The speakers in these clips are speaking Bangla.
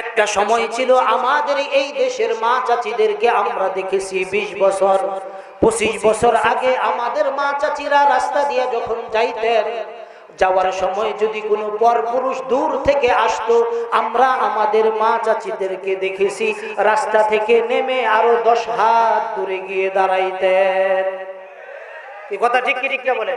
একটা সময় ছিল আমাদের এই দেশের মা চাচিদেরকে আমরা দেখেছি ২০ বছর। পঁচিশ বছর আগে আমাদের মা চাচিরা রাস্তা দিয়ে যখন যাইতেন, যাওয়ার সময় যদি কোনো পরপুরুষ দূর থেকে আসতো, আমরা আমাদের মা চাচিদেরকে দেখেছি রাস্তা থেকে নেমে আরও দশ হাত দূরে গিয়ে দাঁড়াইতেন। কথা ঠিক কি, ঠিক বলে?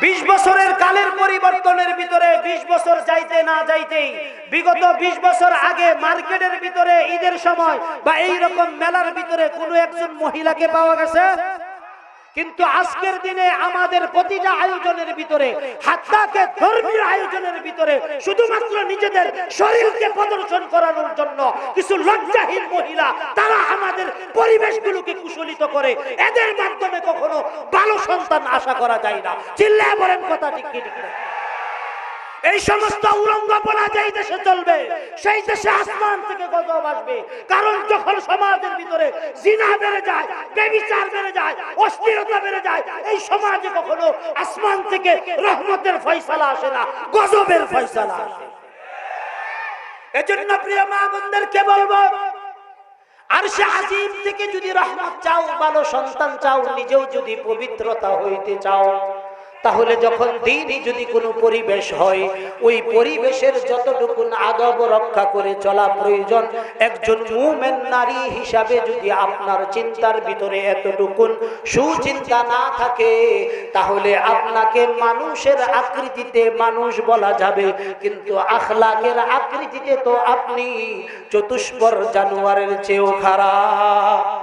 বিশ বছরের কালের পরিবর্তনের ভিতরে বিশ বছর যাইতে না যাইতেই বিগত বিশ বছর আগে মার্কেটের ভিতরে ঈদের সময় বা এই রকম মেলার ভিতরে কোনো একজন মহিলাকে পাওয়া গেছে? কিন্তু আজকের দিনে আমাদের প্রতিটা আয়োজনের ভিতরে, হাত্তাকে ধর্মীয় আয়োজনের ভিতরে, শুধুমাত্র নিজেদের শরীরকে প্রদর্শন করানোর জন্য কিছু লজ্জাহীন মহিলা, তারা আমাদের পরিবেশগুলোকে কুশলিত করে, এদের মাধ্যমে কখনো ভালো সন্তান আশা করা যায় না। চিল্লায় বলেন কথা ঠিক ঠিক এই সমস্ত উলঙ্গপনা যেই দেশে চলবে, সেই দেশে আসমান থেকে গজব আসবে। কারণ যখন সমাজের ভিতরে জিনা বেড়ে যায়, বেবিচার বেড়ে যায়, অস্থিরতা বেড়ে যায়, এই সমাজে কখনো আসমান থেকে রহমতের ফয়সালা আসে না, গজবের ফয়সালা আসে। এজন্য প্রিয় মা বোনদেরকে বলব, আর সে আজিম থেকে যদি রহমত চাও, ভালো সন্তান চাও, নিজেও যদি পবিত্রতা হইতে চাও তাহলে যখন দিনই যদি কোনো পরিবেশ হয়, ওই পরিবেশের যতটুকু আদব রক্ষা করে চলা প্রয়োজন, একজন মুমেন নারী হিসাবে যদি আপনার চিন্তার ভিতরে এতটুকুন সুচিন্তা না থাকে, তাহলে আপনাকে মানুষের আকৃতিতে মানুষ বলা যাবে। কিন্তু আখলাকের আকৃতিতে তো আপনি চতুষ্পর জানুয়ারের চেয়েও খারাপ।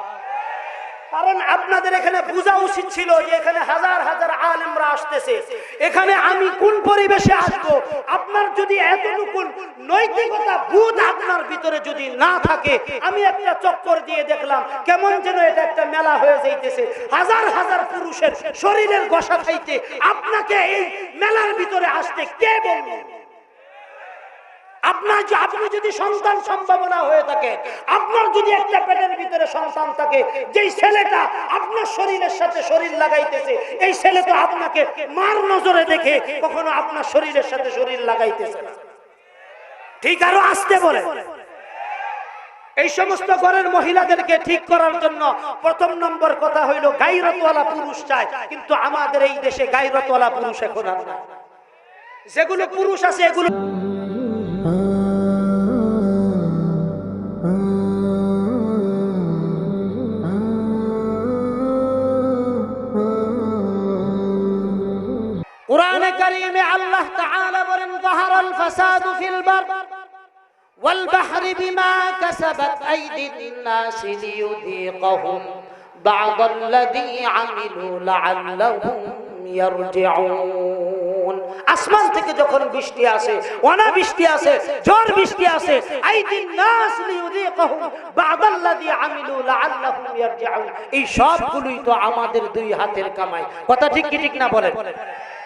কারণ আপনাদের এখানে বোঝা উচিত ছিল যে এখানে হাজার হাজার আলেমরা আসতেছে। এখানে আমি কোন পরিবেশে আসব? আপনার যদি এতটুকু নৈতিকতা বুধ আপনার ভিতরে যদি না থাকে, আমি একটা চক্কর দিয়ে দেখলাম কেমন যেন এটা একটা মেলা হয়ে যাইতেছে। হাজার হাজার পুরুষের শরীরের গসা খাইতে আপনাকে এই মেলার ভিতরে আসতে কে বলব? আপনার যে- আপনি যদি সন্তান সম্ভাবনা হয়ে থাকে, আপনার যদি একটা পেটের ভিতরে সন্তান থাকে, যেই ছেলেটা আপনার শরীরের সাথে শরীর লাগাইতেছে, এই ছেলে তো আপনাকে মার নজরে দেখে কখনো আপনার শরীরের সাথে শরীর লাগাইতেছে। ঠিক আরও আসতে বলে এই সমস্ত ঘরের মহিলাদেরকে ঠিক করার জন্য প্রথম নম্বর কথা হইল গাইরতওয়ালা পুরুষ চায়। কিন্তু আমাদের এই দেশে গাইরতওয়ালা পুরুষ এখন আর যেগুলো পুরুষ আছে, এগুলো ফিল বার ওয়াল বাহরি বিমা কাসাবাত আইদিন নাস লিয়ুযীকাহুম বা'দ আল্লাযী আমিলু লা'আল্লাহুম ইয়ারজিউন আসমান থেকে যখন বৃষ্টি আসে, অনাবৃষ্টি আসে, ঝড় বৃষ্টি আসে আইদিন নাস লিয়ুযীকাহুম বা'দ আল্লাযী আমিলু লা'আল্লাহুম ইয়ারজিউন এই সবগুলোই তো আমাদের দুই হাতের কামাই। কথা ঠিক কি ঠিক না বলেন?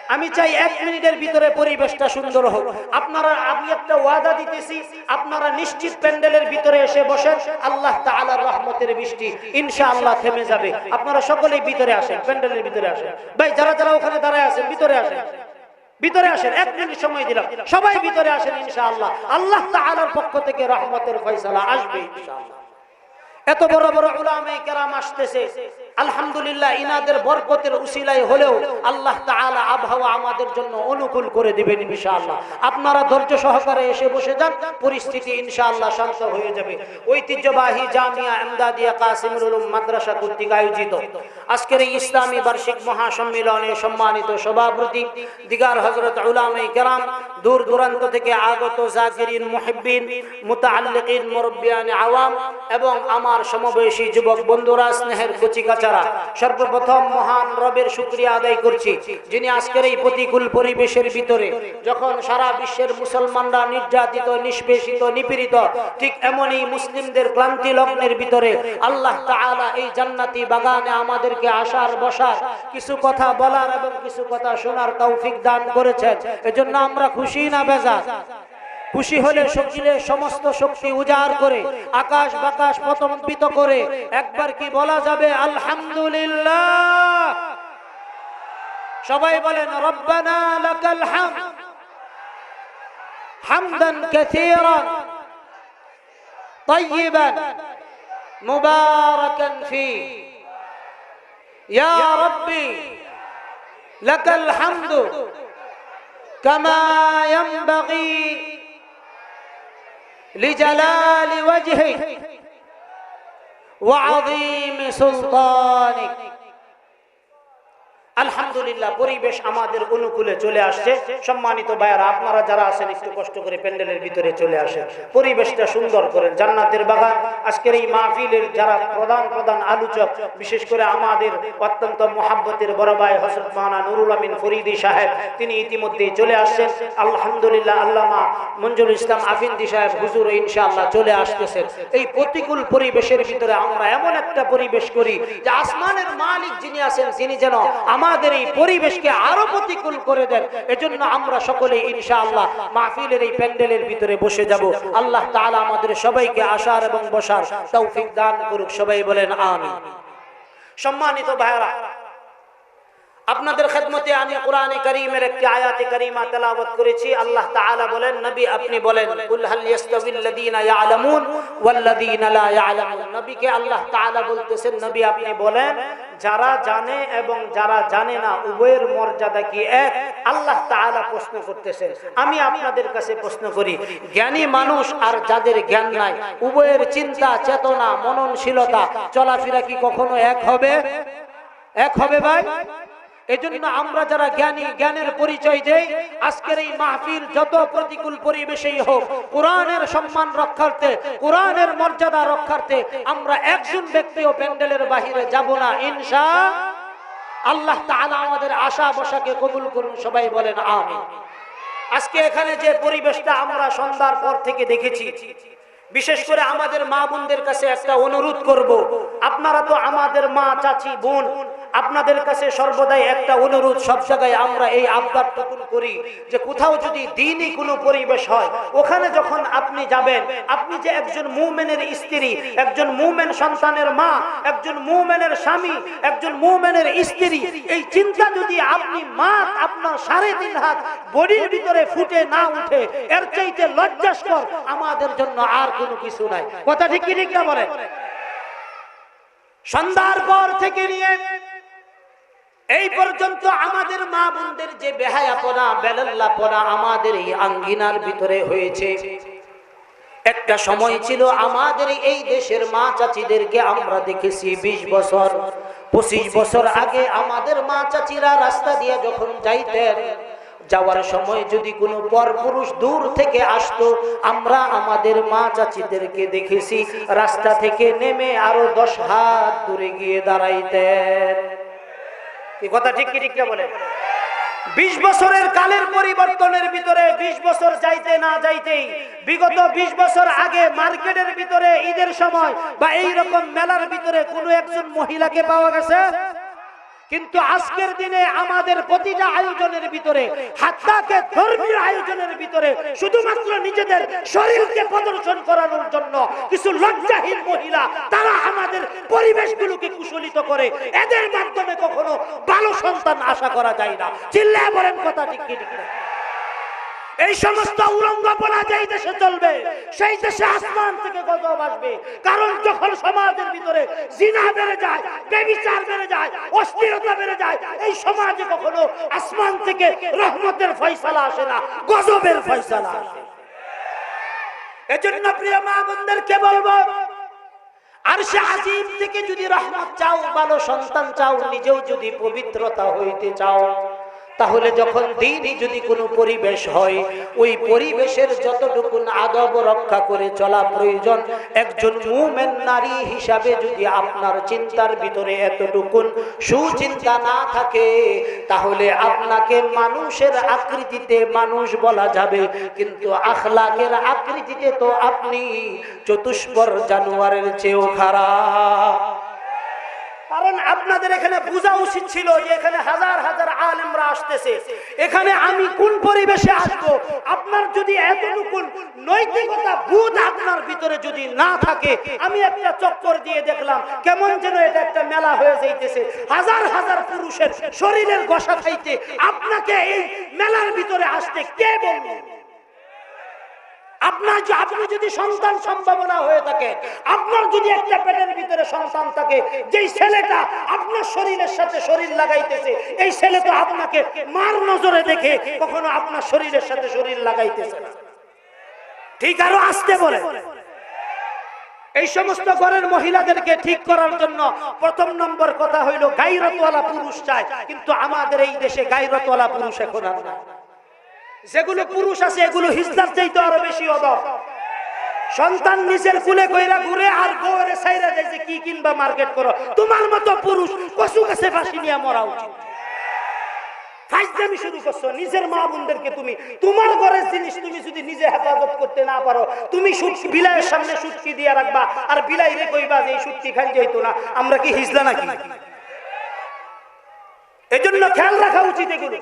আমি চাই এক মিনিটের ভিতরে পরিবেশটা সুন্দর হোক। আপনারা, আমি একটা ওয়াদা দিতেছি, আপনারা নিশ্চিত প্যান্ডেলের ভিতরে এসে বসেন, আল্লাহ তাআলার রহমতের বৃষ্টি ইনশাআল্লাহ থেমে যাবে। আপনারা সকলেই ভিতরে আসেন, প্যান্ডেলের ভিতরে আসেন। ভাই, যারা যারা ওখানে দাঁড়ায় আছেন, ভিতরে আসেন। ভিতরে আসেন, এক মিনিট সময় দিলাম। সবাই ভিতরে আসেন ইনশাআল্লাহ। আল্লাহ তাআলার পক্ষ থেকে রহমতের ফয়সালা আসবে ইনশাআল্লাহ। এত বড় বড় উলামায়ে কেরাম আসতেছে। আলহামদুলিল্লাহ, ইনাদের বরকতের উসিলাই হলেও আল্লাহ তাআলা আবহাওয়া আমাদের জন্য অনুকূল করে দিবেন ইনশাআল্লাহ। আপনারা ধৈর্য সহকারে এসে বসে যান, পরিস্থিতি ইনশাআল্লাহ শান্ত হয়ে যাবে। ঐতিহ্যবাহী জামিয়া এমদাদিয়া কাসিমুল মাদ্রাসা কর্তৃক আয়োজিত আজকের এই ইসলামী বার্ষিক মহাসম্মেলনে সম্মানিত সভাপতি, দিগার হযরত উলামায়ে কেরাম, দূর দূরান্ত থেকে আগত জাকিরিন, মুহিব্বিন, মুতাআল্লিকিন, মুরব্বিয়ান আওয়াম এবং আমার সমবয়সী যুবক বন্ধুরা, স্নেহের কচিকাচারা সর্বপ্রথম মহান রবের শুকরিয়া আদায় করছি, যিনি আজকের এই প্রতিকূল পরিবেশের ভিতরে, যখন সারা বিশ্বের মুসলমানরা নির্যাতিত, নিষ্পেষিত, নিপীড়িত, ঠিক এমনই মুসলিমদের ক্লান্তি লগ্নের ভিতরে আল্লাহ তাআলা এই জান্নাতি বাগানে আমাদেরকে আসার, বসার কিছু কথা বলার এবং কিছু কথা শোনার তৌফিক দান করেছেন। এজন্য আমরা খুশি না বেজার? খুশি হলে শক্তিলে সমস্ত শক্তি উজাড় করে আকাশ বাতাস পতম্পিত করে একবার কি বলা যাবে আলহামদুলিল্লাহ সবাই বলেন রব্বানা লাকাল হামদ হামদান কাসীরান طيبا مباركا فيه يا ربي لك الحمد كما ينبغي لجلال وجهك وعظيم سلطانك. আলহামদুলিল্লাহ, পরিবেশ আমাদের অনুকূলে চলে আসছে। সম্মানিত ভাইয়ারা, আপনারা যারা আছেন, একটু কষ্ট করে প্যান্ডেলের ভিতরে চলে আসেন পরিবেশটা সুন্দর করেন জান্নাতের বাগান। আজকের এই মাহফিলের যারা প্রধান প্রধান আলোচক, বিশেষ করে আমাদের অত্যন্ত মহাব্বতের বড় ভাই হজরত মানা নুরুল আমিন ফরিদি সাহেব, তিনি ইতিমধ্যেই চলে আসছেন। আলহামদুলিল্লাহ, আল্লামা মঞ্জুর ইসলাম আফিন্দি সাহেব হুজুর ইনশাআল্লাহ চলে আসতেছেন। এই প্রতিকূল পরিবেশের ভিতরে আমরা এমন একটা পরিবেশ করি যে আসমানের মালিক যিনি আছেন, তিনি যেন আমাদের এই পরিবেশকে আরও প্রতিকূল করে দেন। এজন্য আমরা সকলে ইনশাআল্লাহ মাহফিলের এই প্যান্ডেলের ভিতরে বসে যাব। আল্লাহ তাআলা আমাদের সবাইকে আসার এবং বসার তৌফিক দান করুক। সবাই বলেন আমি সম্মানিত ভাইরা আপনাদের খেদমতে আমি কোরআনে করিমের একটি আয়াতে করিমা তেলাওয়াত করেছি। আল্লাহ তাআলা বলেন, নবী আপনি বলেন, কুল হাল ইয়াস্তাবিল ইয়ালামুন ওয়াল লা ইয়ালামুন? নবীকে আল্লাহ তাআলা বলতেছেন, নবী আপনি বলেন, যারা জানে এবং যারা জানে না, উভয়ের মর্যাদা কি এক? আল্লাহ তাআলা প্রশ্ন করতেছেন। আমি আপনাদের কাছে প্রশ্ন করি, জ্ঞানী মানুষ আর যাদের জ্ঞান নাই, উভয়ের চিন্তা, চেতনা, মননশীলতা, চলাফেরা কি কখনো এক হবে? এক হবে ভাই? এজন্য আমরা যারা জ্ঞানী, জ্ঞানের পরিচয় দেই, আজকের এই মাহফিল যত প্রতিকূল পরিবেশেই হোক, কোরআনের সম্মান রক্ষার্থে, কোরআনের মর্যাদা রক্ষার্থে আমরা একজন ব্যক্তিও প্যান্ডেলের বাহিরে যাব না আল্লাহ আমাদের আশা বসাকে কবুল করুন, সবাই বলেন আমিন। আজকে এখানে যে পরিবেশটা আমরা সন্ধ্যার পর থেকে দেখেছি, বিশেষ করে আমাদের মা বোনদের কাছে একটা অনুরোধ করব, আপনারা তো আমাদের মা, চাচি, বোন আপনাদের কাছে সর্বদাই একটা অনুরোধ, সব জায়গায় আমরা এই আবদার টুকুন করি যে কোথাও যদি দিনই কোনো পরিবেশ হয়, ওখানে যখন আপনি যাবেন, আপনি যে একজন মুমেনের স্ত্রী, একজন মুমেন সন্তানের মা, একজন মুমেনের স্বামী, একজন মুমেনের স্ত্রী, এই চিন্তা যদি আপনি মা আপনার সাড়ে তিন হাত বডির ভিতরে ফুটে না উঠে, এর চাইতে লজ্জাস্কর আমাদের জন্য আর কোনো কিছু নাই। কথা ঠিক কি ঠিক না বলেন সন্ধ্যার পর থেকে নিয়ে এই পর্যন্ত আমাদের মা বোনদের যে বেহায়াপনা বেলাল্লাপনা আমাদের এই আঙ্গিনার ভিতরে হয়েছে। একটা সময় ছিল আমাদের এই দেশের মা চাচিদেরকে আমরা দেখেছি ২০ বছর। পঁচিশ বছর আগে আমাদের মা চাচিরা রাস্তা দিয়ে যখন যাইতেন, যাওয়ার সময় যদি কোনো পরপুরুষ দূর থেকে আসতো, আমরা আমাদের মা চাচিদেরকে দেখেছি, রাস্তা থেকে নেমে আরও দশ হাত দূরে গিয়ে দাঁড়াইতেন। কথা ঠিক কি, ঠিক বলে? বিশ বছরের কালের পরিবর্তনের ভিতরে বিশ বছর যাইতে না যাইতেই, বিগত বিশ বছর আগে মার্কেটের ভিতরে ঈদের সময় বা এই রকম মেলার ভিতরে কোনো একজন মহিলাকে পাওয়া গেছে? কিন্তু আজকের দিনে আমাদের প্রতিটা আয়োজনের ভিতরে, হাত্তাকে ধর্মীয় আয়োজনের ভিতরে, শুধুমাত্র নিজেদের শরীরকে প্রদর্শন করানোর জন্য কিছু লজ্জাহীন মহিলা, তারা আমাদের পরিবেশগুলোকে কুশলিত করে, এদের মাধ্যমে কখনো ভালো সন্তান আশা করা যায় না। চিল্লায় বলেন কথা ঠিক ঠিক না? এই সমস্ত উলঙ্গপনা যেই দেশে চলবে, সেই দেশে আসমান থেকে গজব আসবে। কারণ যখন সমাজের ভিতরে জিনা বেড়ে যায়, বেবিচার বেড়ে যায়, অস্থিরতা বেড়ে যায়, এই সমাজে কখনো আসমান থেকে রহমতের ফয়সালা আসে না, গজবের ফয়সালা আসে। এজন্য প্রিয় মা বোনদেরকে বলব, আর সে আজিম থেকে যদি রহমত চাও, ভালো সন্তান চাও, নিজেও যদি পবিত্রতা হইতে চাও তাহলে যখন দিনই যদি কোনো পরিবেশ হয়, ওই পরিবেশের যতটুকু আদব রক্ষা করে চলা প্রয়োজন, একজন মুমেন নারী হিসাবে যদি আপনার চিন্তার ভিতরে এতটুকুন সুচিন্তা না থাকে, তাহলে আপনাকে মানুষের আকৃতিতে মানুষ বলা যাবে। কিন্তু আখলাকের আকৃতিতে তো আপনি চতুষ্পর জানুয়ারের চেয়েও খারাপ। কারণ আপনাদের এখানে বোঝা উচিত ছিল যে এখানে হাজার হাজার আলেমরা আসতেছে। এখানে আমি কোন পরিবেশে আসব? আপনার যদি এতটুকু নৈতিকতা বুধ আপনার ভিতরে যদি না থাকে, আমি একটা চক্কর দিয়ে দেখলাম কেমন যেন এটা একটা মেলা হয়ে যাইতেছে। হাজার হাজার পুরুষের শরীরের গসা খাইতে আপনাকে এই মেলার ভিতরে আসতে কে বলব? আপনার যে- আপনি যদি সন্তান সম্ভাবনা হয়ে থাকে, আপনার যদি একটা পেটের ভিতরে সন্তান থাকে, যেই ছেলেটা আপনার শরীরের সাথে শরীর লাগাইতেছে, এই ছেলে তো আপনাকে মার নজরে দেখে কখনো আপনার শরীরের সাথে শরীর লাগাইতেছে না। ঠিক আরও আসতে বলে। এই সমস্ত ঘরের মহিলাদেরকে ঠিক করার জন্য প্রথম নম্বর কথা হইল, গাইরতওয়ালা পুরুষ চায়। কিন্তু আমাদের এই দেশে গাইরতওয়ালা পুরুষ এখন আর নাই। যেগুলো পুরুষ আছে, এগুলো হিজলার চাইতে আরও বেশি অদর। সন্তান নিজের কুলে কইরা ঘুরে আর গোরে সাইরা দেয় যে, কি কিনবা মার্কেট করো? তোমার মতো পুরুষ কচু গাছে ফাঁসি নিয়ে মরা উচিত। ফাইজলামি শুরু করছ, নিজের মা বোনদেরকে তুমি। তোমার ঘরের জিনিস তুমি যদি নিজে হেফাজত করতে না পারো, তুমি বিলাইয়ের সামনে সুটকি দিয়ে রাখবা। আর বিলাই রে কইবা যে, এই সুটকি খাই না, আমরা কি হিজলা নাকি? এজন্য খেয়াল রাখা উচিত এগুলো।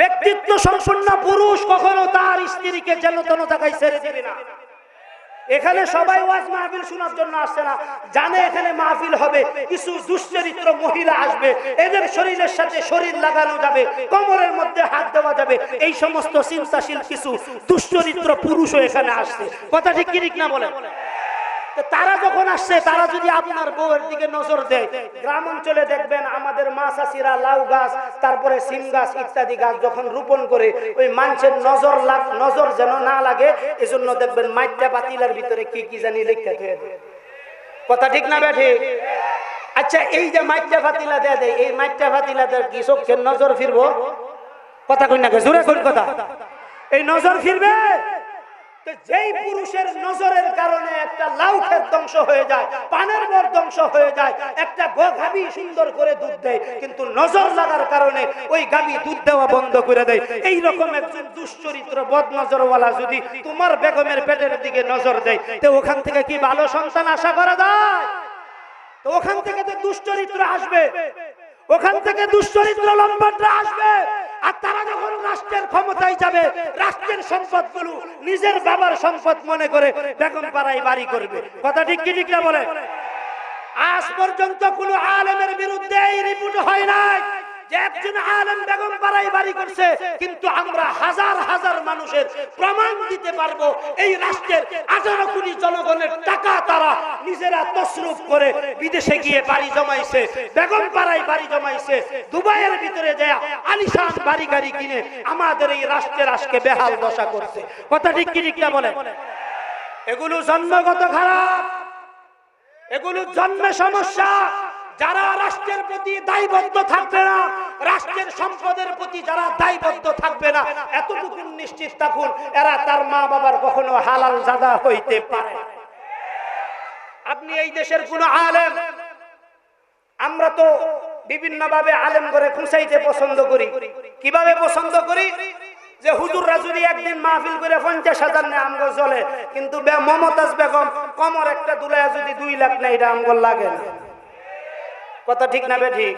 ব্যক্তিত্ব সম্পন্ন পুরুষ কখনো তার স্ত্রীকে যেন তেন জায়গায় ছেড়ে দেবে না। এখানে সবাই ওয়াজ মাহফিল শোনার জন্য আসছে না। জানে এখানে মাহফিল হবে, কিছু দুশ্চরিত্র মহিলা আসবে, এদের শরীরের সাথে শরীর লাগানো যাবে, কোমরের মধ্যে হাত দেওয়া যাবে, এই সমস্ত চিন্তাশীল কিছু দুশ্চরিত্র পুরুষও এখানে আসছে। কথা ঠিক কি ঠিক না বলে তো তারা যখন আসছে, তারা যদি আপনার বউয়ের দিকে নজর দেয়, গ্রাম অঞ্চলে দেখবেন আমাদের মা চাষিরা লাউ গাছ, তারপরে সিম গাছ ইত্যাদি গাছ যখন রোপণ করে, ওই মানুষের নজর লাগ, নজর যেন না লাগে, এজন্য দেখবেন মাইটা পাতিলার ভিতরে কি কি জানি থয়ে দেয়। কথা ঠিক না বেঠি আচ্ছা এই যে মাইটা ফাতিলা দেয়া দেয়, এই মাইটা ফাতিলা দেয় কি চোখের নজর ফিরবো? কথা কই না জোরে কই কথা। এই নজর ফিরবে? যেই পুরুষের নজরের কারণে একটা লাউ ধ্বংস হয়ে যায়, পানের ধ্বংস হয়ে যায়, একটা সুন্দর করে দুধ দেয়, কিন্তু নজর লাগার কারণে ওই দুধ দেওয়া বন্ধ করে দেয়। এই রকম একজন দুশ্চরিত্র বদ নজরওয়ালা যদি তোমার বেগমের পেটের দিকে নজর দেয়, তো ওখান থেকে কি ভালো সন্তান আশা করা যায়? তো ওখান থেকে তো দুশ্চরিত্র আসবে। ওখান থেকে দুশ্চরিত্র লম্বাটা আসবে। রাষ্ট্রের ক্ষমতায় যাবে, রাষ্ট্রের সম্পদগুলো নিজের বাবার সম্পদ মনে করে বেগম পাড়ায় বাড়ি করবে। কথা ঠিক কি ঠিক না বলে? আজ পর্যন্ত কোন আলেমের বিরুদ্ধে এই রিপোর্ট হয় নাই। একজন আলেম বেগম পাড়ায় বাড়ি করছে, কিন্তু আমরা হাজার হাজার মানুষের প্রমাণ দিতে পারব, এই রাষ্ট্রের আঠারো কোটি জনগণের টাকা তারা নিজেরা তসরুপ করে বিদেশে গিয়ে বাড়ি জমাইছে, বেগম পাড়ায় বাড়ি জমাইছে, দুবাইয়ের ভিতরে যায় আলিশান বাড়ি গাড়ি কিনে আমাদের এই রাষ্ট্রের আজকে বেহাল দশা করছে। কথা ঠিক কি ঠিক না বলে এগুলো জন্মগত খারাপ, এগুলো জন্মে সমস্যা। যারা রাষ্ট্রের প্রতি দায়বদ্ধ থাকবে না, রাষ্ট্রের সম্পদের প্রতি যারা দায়বদ্ধ থাকবে না এতটুকু নিশ্চিত থাকুন, এরা তার মা বাবার কখনো হালাল জাদা হইতে পারে। আপনি এই দেশের কোন আলেম, আমরা তো বিভিন্ন ভাবে আলেম করে খুঁচাইতে পছন্দ করি। কীভাবে পছন্দ করি? যে হুজুররা যদি একদিন মাহফিল করে পঞ্চাশ হাজার নেয়, আমগো চলে কিন্তু মমতাজ বেগম কমর একটা দুলায় যদি দুই লাখ নেয়, এটা আমগো লাগে না। কথা ঠিক না ঠিক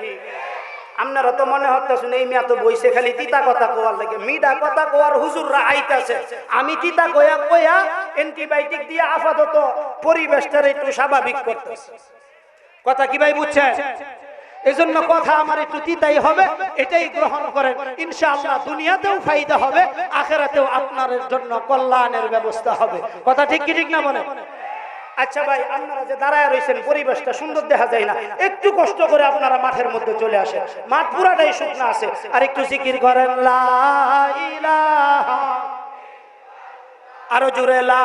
আপনারা তো মনে হচ্ছে এই তো খালি তিতা কথা কোয়ার লাগে। মিডা কথা কোয়ার হুজুররা আইতাছে। আমি তিতা কয়া কয়া অ্যান্টিবায়োটিক দিয়ে আপাতত পরিবেশটার একটু স্বাভাবিক করতেছে। কথা কি ভাই বুঝছে এজন্য কথা আমার একটু তিতাই হবে, এটাই গ্রহণ করেন। ইনশাআল্লাহ দুনিয়াতেও ফায়দা হবে, আখেরাতেও আপনার জন্য কল্যাণের ব্যবস্থা হবে। কথা ঠিক কি ঠিক না বলে আচ্ছা ভাই, আপনারা যে দাঁড়ায় রয়েছেন, পরিবেশটা সুন্দর দেখা যায় না। একটু কষ্ট করে আপনারা মাঠের মধ্যে চলে আসেন। মাঠ পুরাটাই শুকনা আছে। আর একটু জিকির করেন আরও জোরে লা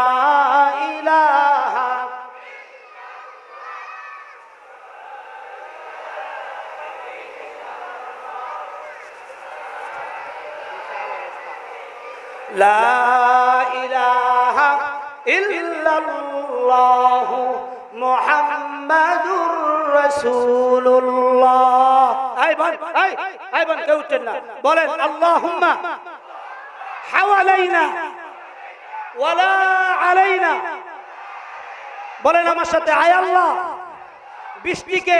ইলাহা ইল্লাল্লাহ মুহাম্মাদুর রাসূলুল্লাহ। এই বোন এই আই বোন, কেউ উঠছেন না। বলেন, আল্লাহুম্মা হাওয়ালাইনা ওয়ালা আলাইনা। বলেন আমার সাথে, আয় আল্লাহ, বৃষ্টিকে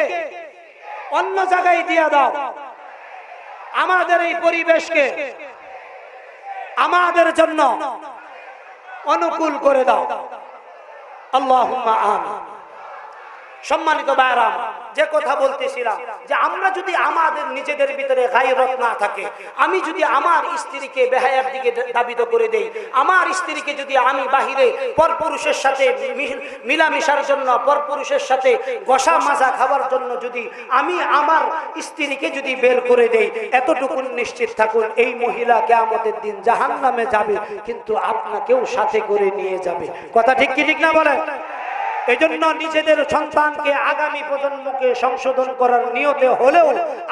অন্য জায়গায় দিয়া দাও। আমাদের এই পরিবেশকে, আমাদের জন্য অনুকূল করে দাও। আল্লাহ আমিন। সম্মানিত বায়রাম যে কথা বলতেছিলাম, যে আমরা যদি আমাদের নিজেদের ভিতরে গায়রত না থাকে, আমি যদি আমার স্ত্রীকে বেহায়ার দিকে দাবিত করে দেই, আমার স্ত্রীকে যদি আমি বাহিরে পরপুরুষের সাথে মিলামিশার জন্য, পরপুরুষের সাথে গসা মাজা খাওয়ার জন্য যদি আমি আমার স্ত্রীকে যদি বের করে দেই এতটুকু নিশ্চিত থাকুন, এই মহিলা কেয়ামতের দিন জাহান নামে যাবে, কিন্তু আপনাকেও সাথে করে নিয়ে যাবে। কথা ঠিক কি ঠিক না বলেন? এজন্য নিজেদের সন্তানকে আগামী প্রজন্মকে সংশোধন করার নিয়তে হলেও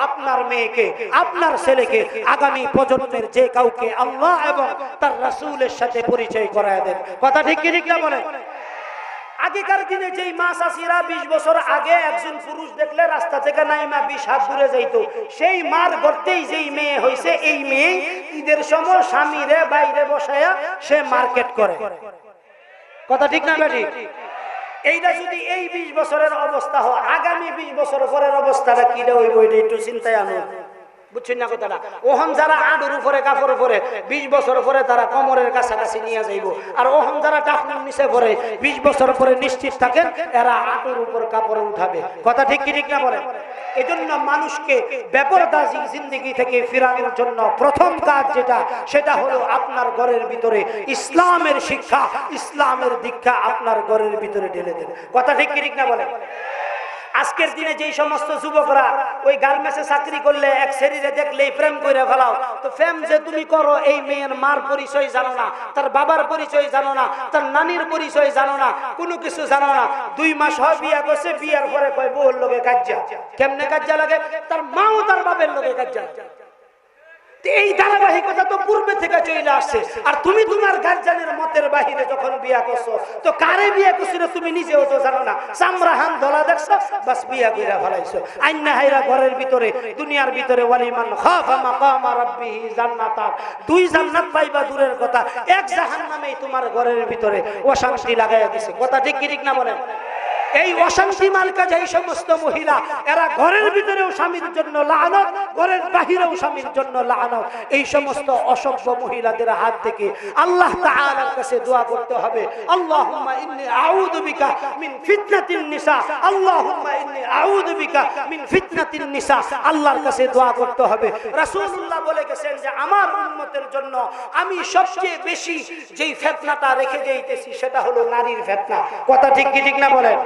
আপনার মেয়েকে, আপনার ছেলেকে আগামী প্রজন্মের যে কাউকে আল্লাহ এবং তার রাসূলের সাথে পরিচয় করায় দেন। কথা ঠিক কি ঠিক না আগেকার দিনে যেই মা চাষিরা বিশ বছর আগে একজন পুরুষ দেখলে রাস্তা থেকে নাইমা বিশ হাত দূরে যাইত, সেই মার গর্তেই যেই মেয়ে হয়েছে এই মেয়ে ঈদের সময় স্বামীরে বাইরে বসায়া সে মার্কেট করে। কথা ঠিক না বেটি? এইটা যদি এই বিশ বছরের অবস্থা হয়, আগামী বিশ বছর পরের অবস্থাটা কি হইব, এটা একটু চিন্তায় আনো। বুঝছেন না কথাটা? ওহন যারা আডুর উপরে কাপড় উপরে, বিশ বছর পরে তারা কমরের কাছাকাছি নিয়ে যাইব। আর ওহন যারা টাকুর নিচে পরে বিশ বছর পরে নিশ্চিত থাকেন, এরা আটুর উপর কাপড় উঠাবে। কথা ঠিক কি ঠিক না বলে? এজন্য মানুষকে বেপরদাসী জিন্দগি থেকে ফিরানোর জন্য প্রথম কাজ যেটা, সেটা হলো আপনার ঘরের ভিতরে ইসলামের শিক্ষা। ইসলামের দীক্ষা আপনার ঘরের ভিতরে ঢেলে দেবে কথা ঠিক কি ঠিক না বলে আজকের দিনে যেই সমস্ত যুবকরা ওই গার্মেন্টসে চাকরি করলে এক শরীরে দেখলেই প্রেম করে ফেলাও। তো প্রেম যে তুমি করো, এই মেয়ের মার পরিচয় জানো না, তার বাবার পরিচয় জানো না, তার নানির পরিচয় জানো না, কোনো কিছু জানো না। দুই মাস হয়, বিয়া করছে, বিয়ার পরে কয় বউর লোকে কাজ্জা। কেমনে কাজ্জা লাগে? তার মাও তার বাবের লোকে কাজ্জা। এই ধারাবাহিকতা তো পূর্বে থেকে চলে আসছে। আর তুমি তোমার গার্জানের মতের বাহিরে যখন বিয়া করছ, তো কারে বিয়া করছিল তুমি নিজেও তো জানো না। চামড়া হান ধলা দেখছ, বাস বিয়া কইরা ফলাইছো। আইনা হাইরা ঘরের ভিতরে, দুনিয়ার ভিতরে, ওয়ালিমান খাফা মাকামা রাব্বিহি জান্নাতান। দুই জান্নাত পাইবা দূরের কথা, এক জাহান্নামেই তোমার ঘরের ভিতরে অশান্তি লাগাইয়া দিছে। কথা ঠিক কি ঠিক না বলেন? এই অশান্তি মার্কা যেই সমস্ত মহিলা, এরা ঘরের ভিতরেও স্বামীর জন্য লানত, ঘরের বাহিরেও স্বামীর জন্য লানত। এই সমস্ত অসভ্য মহিলাদের হাত থেকে আল্লাহ তাআলার কাছে দোয়া করতে হবে। আল্লাহুম্মা ইন্নী আউযু বিকা মিন ফিতনাতিন নিসা। আল্লাহুম্মা ইন্নী আউযু বিকা মিন ফিতনাতিন নিসা। আল্লাহর কাছে দোয়া করতে হবে। রাসূলুল্লাহ বলে গেছেন যে, আমার উম্মতের জন্য আমি সবচেয়ে বেশি যেই ফিতনাটা রেখে যাইতেছি, সেটা হলো নারীর ফিতনা। কথা ঠিক কি ঠিক না বলেন?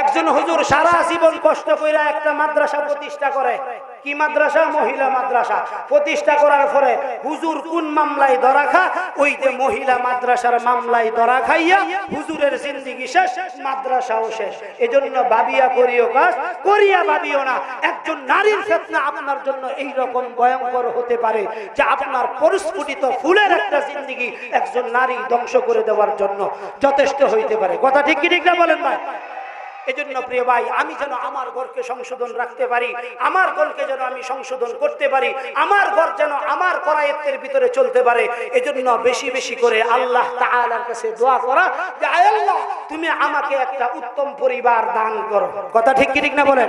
একজন হুজুর সারা জীবন কষ্ট করে একটা মাদ্রাসা প্রতিষ্ঠা করে। কি মাদ্রাসা? মহিলা মাদ্রাসা। প্রতিষ্ঠা করার পরে হুজুর কোন মামলায় ধরা খা? ওই যে মহিলা মাদ্রাসার মামলায় ধরা খাইয়া হুজুরের জিন্দিগি শেষ, মাদ্রাসাও শেষ। এজন্য ভাবিয়া করিও কাজ, করিয়া ভাবিও না। একজন নারীর ফেতনা আপনার জন্য এই রকম ভয়ঙ্কর হতে পারে যে আপনার পরিস্ফুটিত ফুলের একটা জিন্দিগি একজন নারী ধ্বংস করে দেওয়ার জন্য যথেষ্ট হইতে পারে। কথা ঠিক কি ঠিক না বলেন ভাই? এজন্য প্রিয় ভাই, আমি যেন আমার ঘরকে সংশোধন রাখতে পারি, আমার ঘরকে যেন আমি সংশোধন করতে পারি, আমার ঘর যেন আমার করায়ত্তের ভিতরে চলতে পারে, এজন্য বেশি বেশি করে আল্লাহ তাআলার কাছে দোয়া করা যে আল্লাহ, তুমি আমাকে একটা উত্তম পরিবার দান করো। কথা ঠিক কি ঠিক না বলেন?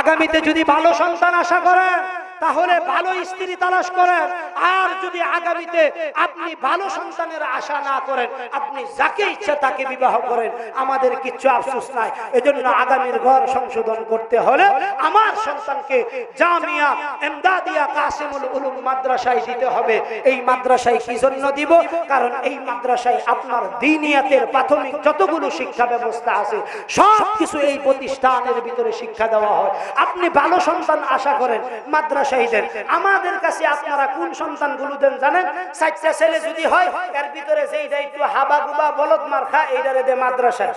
আগামীতে যদি ভালো সন্তান আশা করেন তাহলে ভালো স্ত্রী তালাশ করেন। আর যদি আগামীতে আপনি ভালো সন্তানের আশা না করেন, আপনি যাকে ইচ্ছা তাকে বিবাহ করেন, আমাদের কিচ্ছু আফসোস নাই। এজন্য আগামীর ঘর সংশোধন করতে হলে আমার সন্তানকে জামিয়া এমদাদিয়া কাসিমুল উলুম মাদ্রাসায় দিতে হবে। এই মাদ্রাসায় কি জন্য দিব? কারণ এই মাদ্রাসায় আপনার দিনিয়াতের প্রাথমিক যতগুলো শিক্ষা ব্যবস্থা আছে সব কিছু এই প্রতিষ্ঠানের ভিতরে শিক্ষা দেওয়া হয়। আপনি ভালো সন্তান আশা করেন মাদ্রাসায় দেন আমাদের কাছে আপনারা কোন সন্তানগুলো দেন জানেন? চারটা ছেলে যদি হয়, এর ভিতরে যেইটা একটু হাবা গুবা, বলদ মার খা এইটারে দে মাদ্রাসায়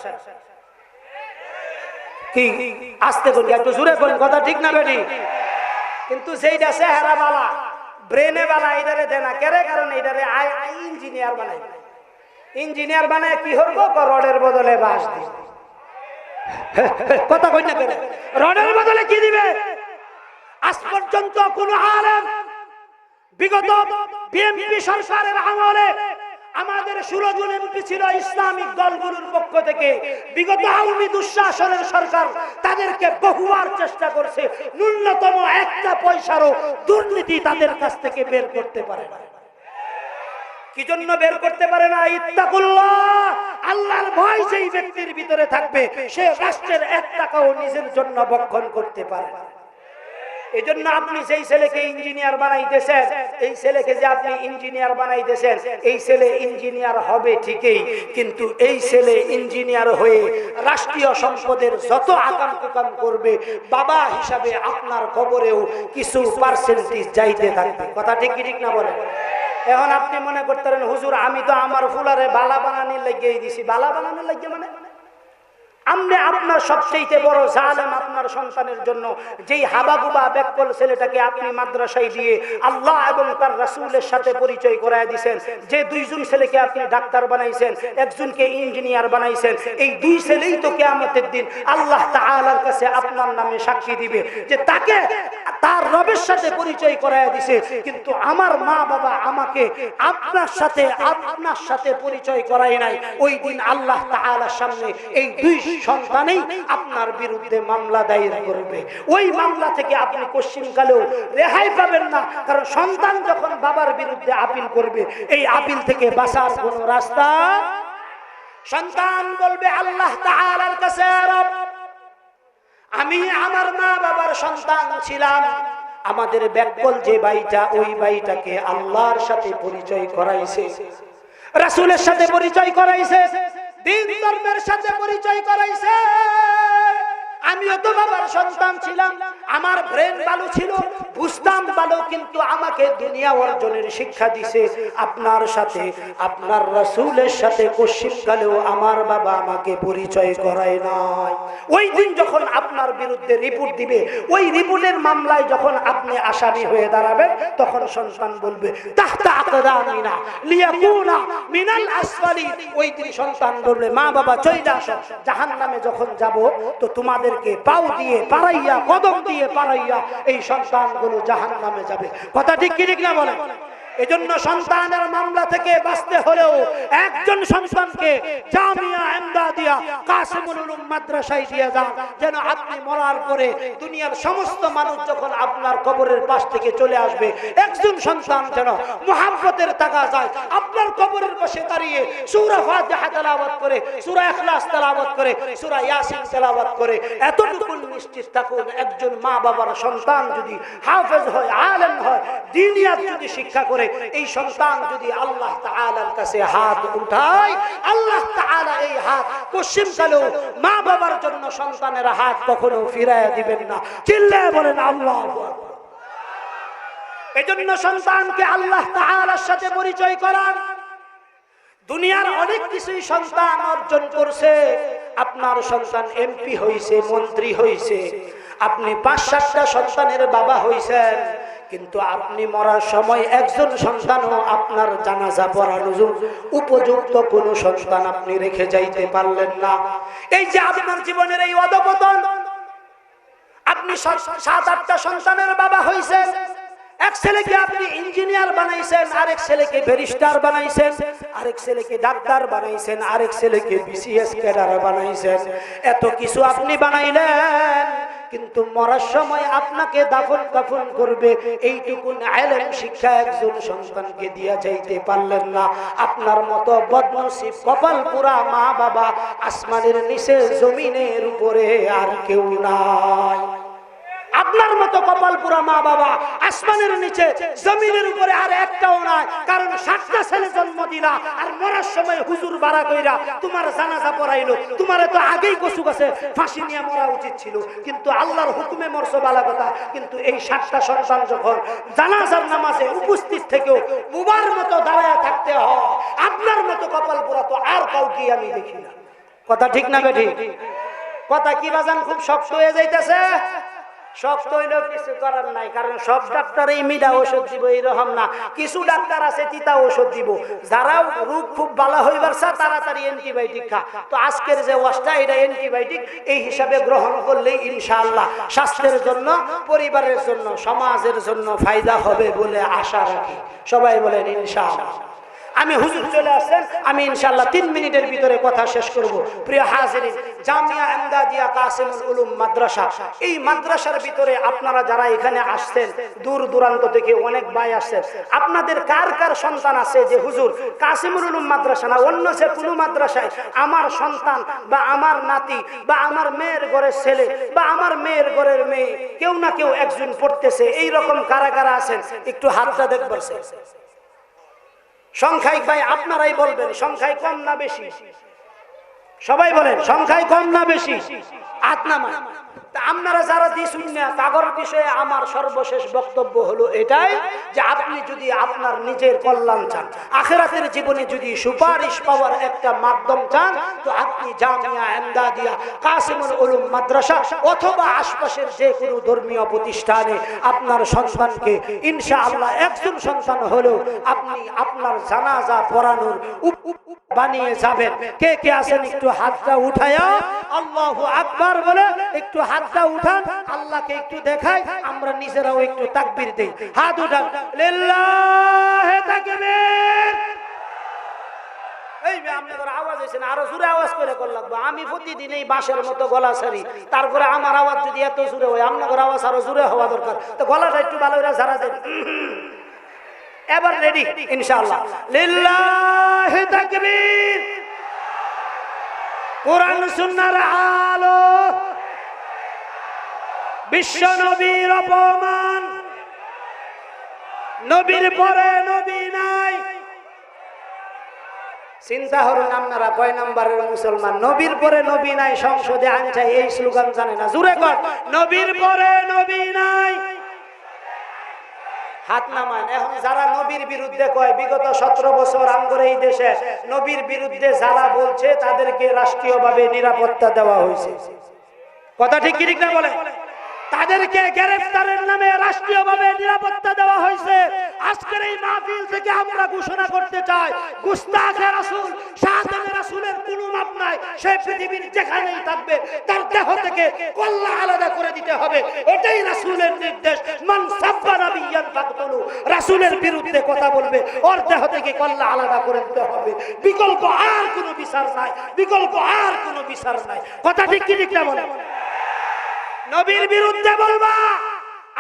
কি? আসতে করি একটু জুড়ে করেন কথা ঠিক না বেটি কিন্তু সেইটা চেহারা বালা, ব্রেনে বালা এইটারে দে না। কেরে কারণ এইটারে আই ইঞ্জিনিয়ার বানাই ইঞ্জিনিয়ার বানায় কি হরবো রডের বদলে বাস দিবে। কথা কই না কেন রডের বদলে কি দিবে? আজ পর্যন্ত কোন আলেম বিগত বিএনপি সরকারের আমলে আমাদের সুরজুল এমপি ছিল ইসলামিক দলগুলোর পক্ষ থেকে। বিগত আওয়ামী দুঃশাসনের সরকার তাদেরকে বহুবার চেষ্টা করছে। ন্যূনতম একটা পয়সারও দুর্নীতি তাদের কাছ থেকে বের করতে পারে না। কি জন্য বের করতে পারে না? ইত্তাকুল্লাহ, আল্লাহর ভয় যেই ব্যক্তির ভিতরে থাকবে, সে রাষ্ট্রের এক টাকাও নিজের জন্য বক্ষণ করতে পারে না। এই জন্য আপনি যেই ছেলেকে ইঞ্জিনিয়ার বানাইতেছেন, এই ছেলেকে যে আপনি ইঞ্জিনিয়ার বানাইতেছেন, এই ছেলে ইঞ্জিনিয়ার হবে ঠিকই, কিন্তু এই ছেলে ইঞ্জিনিয়ার হয়ে রাষ্ট্রীয় সম্পদের যত আকাম কুকাম করবে, বাবা হিসাবে আপনার কবরেও কিছু পার্সেন্টেজ যাইতে থাকবে। কথা ঠিক ঠিক না বলেন এখন আপনি মনে করতেন হুজুর, আমি তো আমার ফুলারে বালা বানানির লাগিয়ে দিছি। বালা বানানোর লাগিয়ে মানে? আপনি আপনার সবচেয়ে বড় জালেম আপনার সন্তানের জন্য, যেই হাবাগুবা ব্যাকল ছেলেটাকে আপনি মাদ্রাসায় দিয়ে আল্লাহ এবং তার রাসূলের সাথে পরিচয় করায় দিয়েছেন যে দুইজন ছেলেকে আপনি ডাক্তার বানাইছেন, একজনকে ইঞ্জিনিয়ার বানাইছেন, এই দুই ছেলেই তো কেয়ামতের দিন আল্লাহ তাআলার কাছে আপনার নামে সাক্ষী দিবে, যে তাকে তার রবের সাথে পরিচয় করায় দিছে। কিন্তু আমার মা বাবা আমাকে আপনার সাথে আপনার সাথে পরিচয় করায় নাই। ওই দিন আল্লাহ তাআলার সামনে এই দুই সন্তানেই আপনার বিরুদ্ধে মামলা দায়ের করবে। ওই মামলা থেকে আপনি রেহাই পাবেন না, কারণ সন্তান যখন বাবার বিরুদ্ধে আপিল করবে, এই আপিল থেকে বাঁচার রাস্তা সন্তান বলবে, আল্লাহ কাছে আমি আমার মা বাবার সন্তান ছিলাম। আমাদের ব্যাকল যে বাইটা ওই বাইটাকে আল্লাহর সাথে পরিচয় করাইছে, রাসূলের সাথে পরিচয় করাইছে। দিন ধর্মের সাথে পরিচয় করাইছে। আমিও তো বাবার সন্তান ছিলাম। আমার ব্রেন ভালো ছিল। বুঝতাম ভালো কিন্তু আমাকে দুনিয়া অর্জনের শিক্ষা দিছে। আপনার সাথে, আপনার রাসূলের সাথে কোশ্চিনকালেও আমার বাবা আমাকে পরিচয় করায় নাই। ওই দিন যখন আপনার বিরুদ্ধে রিপোর্ট দিবে, ওই রিপোর্টের মামলায় যখন আপনি আসামি হয়ে দাঁড়াবেন, তখন সন্তান বলবে, তাহতা মা বাবা চলে আসো। জাহান্নামে যখন যাব, তো তোমাদেরকে পাও দিয়ে পারাইয়া কদম দিয়ে পারাইয়া এই সন্তানগুলো জাহান্নামে যাবে। কথা ঠিক কি ঠিক না বলেন? এজন্য সন্তানের মামলা থেকে বাঁচতে হলেও একজন সন্তানকে জামিয়া এমদাদিয়া কাসিমুল উলুম মাদ্রাসায় দিয়ে যান। যেন আপনি মরার পরে দুনিয়ার সমস্ত মানুষ যখন আপনার কবরের পাশ থেকে চলে আসবে, একজন সন্তান যেন মোহাম্মতের টাকা যায়। আপনার কবরের পাশে দাঁড়িয়ে সূরা ফাতিহা তেলাওয়াত করে, সূরা ইখলাস তেলাওয়াত করে, সূরা ইয়াসিন তেলাওয়াত করে, এতটুকু নিশ্চিত থাকুন, একজন মা বাবার সন্তান যদি হাফেজ হয়, আলেম হয়, দিনিয়াত যদি শিক্ষা করে এই সন্তান যদি আল্লাহ তাআলার কাছে হাত উঠায়, আল্লাহ তাআলা এই হাত পশ্চিম কালেও মা বাবার জন্য সন্তানের হাত কখনো ফিরায় দিবেন না। চিল্লায় বলেন, আল্লাহ এজন্য সন্তানকে আল্লাহ তাআলার সাথে পরিচয় করান। দুনিয়ার অনেক কিছুই সন্তান অর্জন করছে। আপনার সন্তান এমপি হইছে, মন্ত্রী হইছে, আপনি পাঁচ সাতটা সন্তানের বাবা হইছেন। কিন্তু আপনি মরার সময় একজন সন্তানও আপনার জানাজা পড়ানোর উপযুক্ত কোনো সন্তান আপনি রেখে যাইতে পারলেন না। এই যে আপনার জীবনের এই অধপতন, আপনি সাত- আটটা সন্তানের বাবা হইছেন, এক ছেলেকে আপনি ইঞ্জিনিয়ার বানাইছেন, আরেক ছেলেকে ব্যারিস্টার বানাইছেন, আরেক ছেলেকে ডাক্তার বানাইছেন, আরেক ছেলেকে বিসিএস ক্যাডার বানাইছেন। এত কিছু আপনি বানাইলেন কিন্তু মরার সময় আপনাকে দাফন কাফন করবে। এইটুকুন আলেম শিক্ষা একজন সন্তানকে দিয়া যাইতে পারলেন না। আপনার মতো বদনসিব কপাল পুরা মা বাবা আসমানের নিচে জমিনের উপরে আর কেউ নাই। আপনার মতো কপাল পুরা মা বাবা আসমানের নিচে, জমিনের উপরে আর একটাও নাই। কারণ সাতটা ছেলে জন্ম দিলা আর মরার সময় হুজুর বাড়া কইরা তোমার জানাজা পড়াইলো। তোমার তো আগেই কচু ফাঁসি নিয়ে মরা উচিত ছিল। কিন্তু আল্লাহর হুকুমে মরছো বালা কথা। কিন্তু এই সাতটা সন্তান যখন জানাজার নামাজে উপস্থিত থেকেও বুবার মতো দাঁড়ায় থাকতে হয়, আপনার মতো কপাল পুরা তো আর কাউকে আমি দেখি না। কথা ঠিক না কথা কি বাজান, খুব শক্ত হয়ে যাইতেছে? শক্ত হইলেও কিছু করার নাই, কারণ সব ডাক্তার এই মিডা ওষুধ দিব এইরকম না। কিছু ডাক্তার আছে, তিতা ওষুধ দিব। যারা রোগ খুব ভালো হইবার চা তাড়াতাড়ি অ্যান্টিবায়োটিক খা। তো আজকের যে ওয়াশটা এটা অ্যান্টিবায়োটিক এই হিসাবে গ্রহণ করলেই ইনশাআল্লাহ স্বাস্থ্যের জন্য, পরিবারের জন্য, সমাজের জন্য ফায়দা হবে বলে আশা রাখি। সবাই বলেন ইনশাআল্লাহ। আমি হুজুর চলে আসছেন আমি ইনশাআল্লাহ তিন মিনিটের ভিতরে কথা শেষ করব। প্রিয় হাজিরিন, জামিয়া উলুম মাদ্রাসা, এই মাদ্রাসার ভিতরে আপনারা যারা এখানে আসছেন, দূর দূরান্ত থেকে অনেক ভাই আসছেন, আপনাদের কার কার সন্তান আছে যে হুজুর উলুম মাদ্রাসা না, অন্য কোনো মাদ্রাসায় আমার সন্তান বা আমার নাতি বা আমার মেয়ের ঘরের ছেলে বা আমার মেয়ের ঘরের মেয়ে, কেউ না কেউ একজন পড়তেছে এই রকম কারা কারা আছেন? একটু হাতটা দেখবার সংখ্যায় ভাই আপনারাই বলবেন, সংখ্যায় কম না বেশি? সবাই বলেন, সংখ্যায় কম না বেশি? আট নামায় তা আপনারা যারা দিছুন না, তাগর বিষয়ে আমার সর্বশেষ বক্তব্য হলো এটাই যে আপনি যদি আপনার নিজের কল্যাণ চান, আখেরাতের জীবনে যদি সুপারিশ পাওয়ার একটা মাধ্যম চান, তো আপনি জামিয়া এমদাদিয়া কাসিমুল উলুম মাদ্রাসা অথবা আশপাশের যে কোনো ধর্মীয় প্রতিষ্ঠানে আপনার সন্তানকে, ইনশাআল্লাহ একজন সন্তান হলেও আপনি আপনার জানাজা পড়ানোর বানিয়ে যাবেন। কে কে আছেন একটু হাতটা উঠায়া? আল্লাহ আকবার বলে একটু হাতটা উঠান, আল্লাহকে একটু দেখাই, আমরা নিজেরাও একটু তাকবীর দেই। হাত উঠান আওয়াজ হয়েছে না? আরও আওয়াজ করে আমি বাঁশের মতো গলা সারি তারপরে আমার আওয়াজ যদি এত হয় আওয়াজ আরও হওয়া দরকার। তো গলাটা একটু ভালো সারা রেডি ইনশাআল্লাহ। লিল্লাহি তাকবীর। কোরআন, সুন্নাহর আলো বিশ্ব নবীর অপমান। নবীর পরে নবী নাই। চিন্তা আপনারা, কয় মুসলমান? নবীর পরে নবী নাই, সংসদে এই স্লোগান জানে না। জুড়ে কর নবীর পরে নবী নাই। হাত নামান, এখন যারা নবীর বিরুদ্ধে কয়, বিগত সতেরো বছর আমগরে এই দেশে, নবীর বিরুদ্ধে যারা বলছে, তাদেরকে রাষ্ট্রীয়ভাবে নিরাপত্তা দেওয়া হয়েছে। কথা ঠিক কি ঠিক না বলে? তাদেরকে গ্রেফতারের নামে রাষ্ট্রীয়ভাবে নিরাপত্তা দেওয়া হয়েছে। আজকের এই মাহফিল থেকে আমরা ঘোষণা করতে চাই, গুস্তাখে রাসূল শাহাদাতে রাসূলের কোনো মাপ নাই। সে পৃথিবীর যেখানেই থাকবে, তার দেহ থেকে কল্লা আলাদা করে দিতে হবে। এটাই রাসূলের নির্দেশ। মান সাব্বা নাবিয়ান ফাকতুলু, রাসূলের বিরুদ্ধে কথা বলবে, ওর দেহ থেকে কল্লা আলাদা করে দিতে হবে। বিকল্প আর কোনো বিচার নাই, বিকল্প আর কোনো বিচার নাই। কথা ঠিক কি ঠিক না বলে? নবীর বিরুদ্ধে বলবা।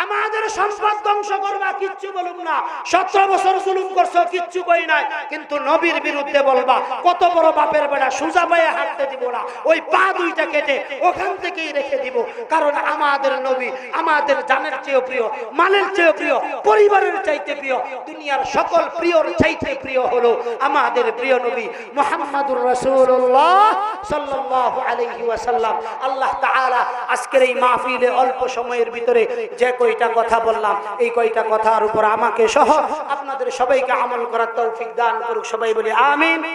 আমাদের সম্পদ ধ্বংস করবা, কিচ্ছু বলুন না। সতেরো বছর জুলুম করছ, কিচ্ছু কই নাই। কিন্তু নবীর বিরুদ্ধে বলবা, কত বড় বাপের বেড়া সুজা পায়ে হাঁটতে দিব না, ওই পা দুইটা কেটে ওখান থেকেই রেখে দিব। কারণ আমাদের নবী আমাদের জানের চেয়েও প্রিয়, মালের চেয়েও প্রিয়, পরিবারের চাইতে প্রিয়, দুনিয়ার সকল প্রিয়র চাইতে প্রিয় হলো আমাদের প্রিয় নবী মোহাম্মদুর রাসূলুল্লাহ সাল্লাল্লাহু আলাইহি ওয়াসাল্লাম। আল্লাহ তাআলা আজকের এই মাহফিলে অল্প সময়ের ভিতরে যে কয়টা কথা বললাম, এই কয়টা কথার উপর আমাকে সহ আপনাদের সবাইকে আমল করার তৌফিক দান করুক, সবাই বলি আমিন।